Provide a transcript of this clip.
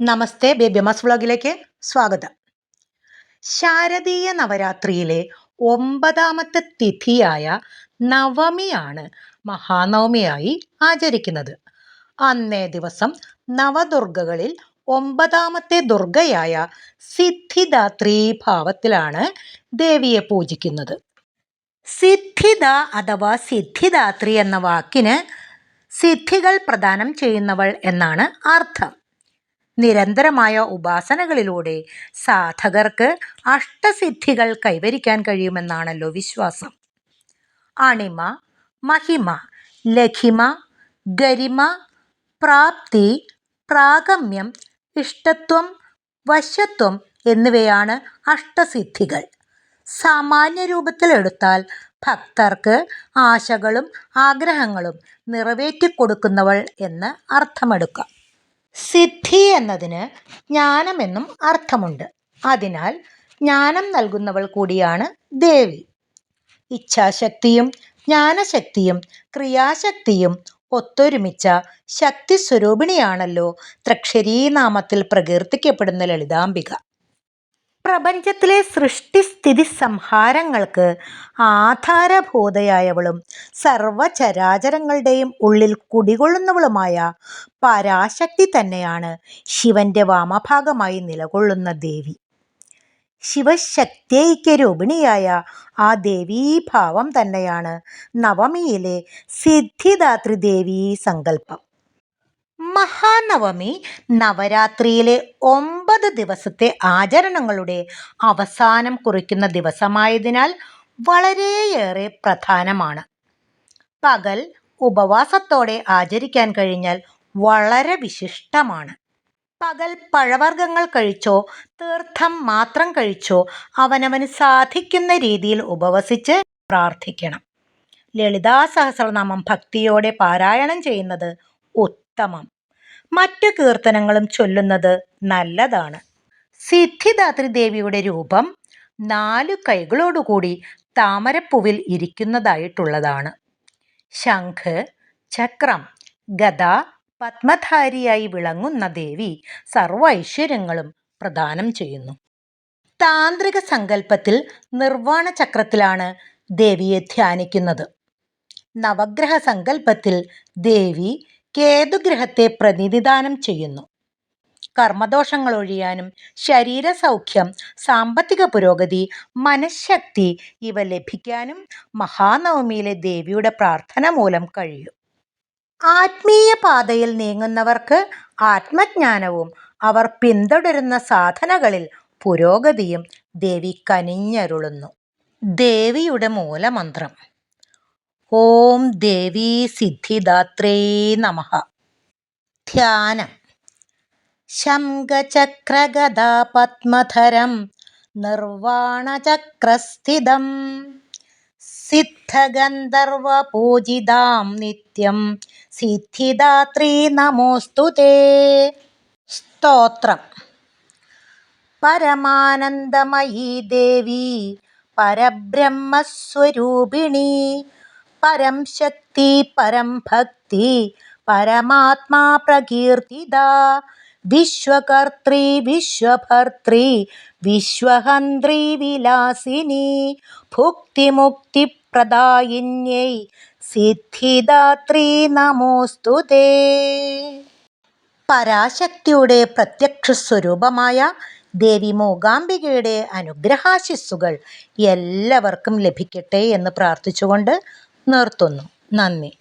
നമസ്തേ ബേബിമാസ് വ്ളോഗിലേക്ക് സ്വാഗതം. ശാരദീയ നവരാത്രിയിലെ ഒമ്പതാമത്തെ തിഥിയായ നവമിയാണ് മഹാനവമിയായി ആചരിക്കുന്നത്. അന്നേ ദിവസം നവദുർഗകളിൽ ഒമ്പതാമത്തെ ദുർഗയായ സിദ്ധിദാത്രി ഭാവത്തിലാണ് ദേവിയെ പൂജിക്കുന്നത്. സിദ്ധിദ അഥവാ സിദ്ധിദാത്രി എന്ന വാക്കിന് സിദ്ധികൾ പ്രദാനം ചെയ്യുന്നവൾ എന്നാണ് അർത്ഥം. നിരന്തരമായ ഉപാസനകളിലൂടെ സാധകർക്ക് അഷ്ടസിദ്ധികൾ കൈവരിക്കാൻ കഴിയുമെന്നാണല്ലോ വിശ്വാസം. അണിമ മഹിമ ലഘിമ ഗരിമ പ്രാപ്തി പ്രാഗമ്യം ഇഷ്ടത്വം വശ്യത്വം എന്നിവയാണ് അഷ്ടസിദ്ധികൾ. സാമാന്യ രൂപത്തിൽ എടുത്താൽ ഭക്തർക്ക് ആശകളും ആഗ്രഹങ്ങളും നിറവേറ്റിക്കൊടുക്കുന്നവൾ എന്ന് അർത്ഥമെടുക്കാം. സിദ്ധി എന്നതിന് ജ്ഞാനമെന്നും അർത്ഥമുണ്ട്. അതിനാൽ ജ്ഞാനം നൽകുന്നവൾ കൂടിയാണ് ദേവി. ഇച്ഛാശക്തിയും ജ്ഞാനശക്തിയും ക്രിയാശക്തിയും ഒത്തൊരുമിച്ച ശക്തി സ്വരൂപിണിയാണല്ലോ ത്രക്ഷരീനാമത്തിൽ പ്രകീർത്തിക്കപ്പെടുന്ന ലളിതാംബിക. പ്രപഞ്ചത്തിലെ സൃഷ്ടിസ്ഥിതി സംഹാരങ്ങൾക്ക് ആധാരഭൂതയായവളും സർവചരാചരങ്ങളുടെയും ഉള്ളിൽ കുടികൊള്ളുന്നവളുമായ പരാശക്തി തന്നെയാണ് ശിവന്റെ വാമഭാഗമായി നിലകൊള്ളുന്ന ദേവി. ശിവശക്തിഐക്യരൂപിണിയായ ആ ദേവീഭാവം തന്നെയാണ് നവമിയിലെ സിദ്ധിദാത്രി ദേവീ സങ്കല്പം. മഹാനവമി നവരാത്രിയിലെ ഒമ്പത് ദിവസത്തെ ആചരണങ്ങളുടെ അവസാനം കുറിക്കുന്ന ദിവസമായതിനാൽ വളരെയേറെ പ്രധാനമാണ്. പകൽ ഉപവാസത്തോടെ ആചരിക്കാൻ കഴിഞ്ഞാൽ വളരെ വിശിഷ്ടമാണ്. പകൽ പഴവർഗങ്ങൾ കഴിച്ചോ തീർത്ഥം മാത്രം കഴിച്ചോ അവനവന് സാധിക്കുന്ന രീതിയിൽ ഉപവസിച്ച് പ്രാർത്ഥിക്കണം. ലളിതാ സഹസ്രനാമം ഭക്തിയോടെ പാരായണം ചെയ്യുന്നത് ഉത്തമം മറ്റു കീർത്തനങ്ങളും ചൊല്ലുന്നത് നല്ലതാണ്. സിദ്ധിദാത്രി ദേവിയുടെ രൂപം നാലു കൈകളോടുകൂടി താമരപ്പൂവിൽ ഇരിക്കുന്നതായിട്ടുള്ളതാണ്. ശംഖ് ചക്രം ഗത പത്മധാരിയായി വിളങ്ങുന്ന ദേവി സർവ ഐശ്വര്യങ്ങളും പ്രദാനം ചെയ്യുന്നു. താന്ത്രിക സങ്കല്പത്തിൽ നിർവാണ ചക്രത്തിലാണ് ദേവിയെ ധ്യാനിക്കുന്നത്. നവഗ്രഹ സങ്കല്പത്തിൽ ദേവി കേതുഗ്രഹത്തെ പ്രതിനിധാനം ചെയ്യുന്നു. കർമ്മദോഷങ്ങൾ ഒഴിയാനും ശരീരസൗഖ്യം സാമ്പത്തിക പുരോഗതി മനഃശക്തി ഇവ ലഭിക്കാനും മഹാനവമിയിലെ ദേവിയുടെ പ്രാർത്ഥന മൂലം കഴിയും. ആത്മീയ പാതയിൽ നീങ്ങുന്നവർക്ക് ആത്മജ്ഞാനവും അവർ പിന്തുടരുന്ന സാധനകളിൽ പുരോഗതിയും ദേവി കനിഞ്ഞരുളുന്നു. ദേവിയുടെ മൂലമന്ത്രം. ഓം ദേവി സിദ്ധിദാത്രേ നമ. ധ്യാനം. ശംഖചക്രഗദാപത്മധരം നിർവാണചക്രസ്ഥിതം. സിദ്ധഗന്ധർവപൂജിതാം നിത്യം സിദ്ധിദാത്രീ നമോസ്തു സ്തോത്രം. പരമാനന്ദമയീ ദേവി പരബ്രഹ്മസ്വരൂപിണി പരം ശക്തി പരം ഭക്തി പരമാത്മാ പ്രകീർത്തിത വിശ്വകർത്തൃ വിശ്വഭർത്തൃ വിശ്വഹന്ത്രി വിലാസിനി ഭുക്തി മുക്തി പ്രദായിന്യൈ. സിദ്ധിദാത്രി നമോസ്തു പരാശക്തിയുടെ പ്രത്യക്ഷ സ്വരൂപമായ ദേവി മൂകാംബികയുടെ അനുഗ്രഹാശിസ്സുകൾ എല്ലാവർക്കും ലഭിക്കട്ടെ എന്ന് പ്രാർത്ഥിച്ചുകൊണ്ട് നിർത്തുന്നു. നന്ദി.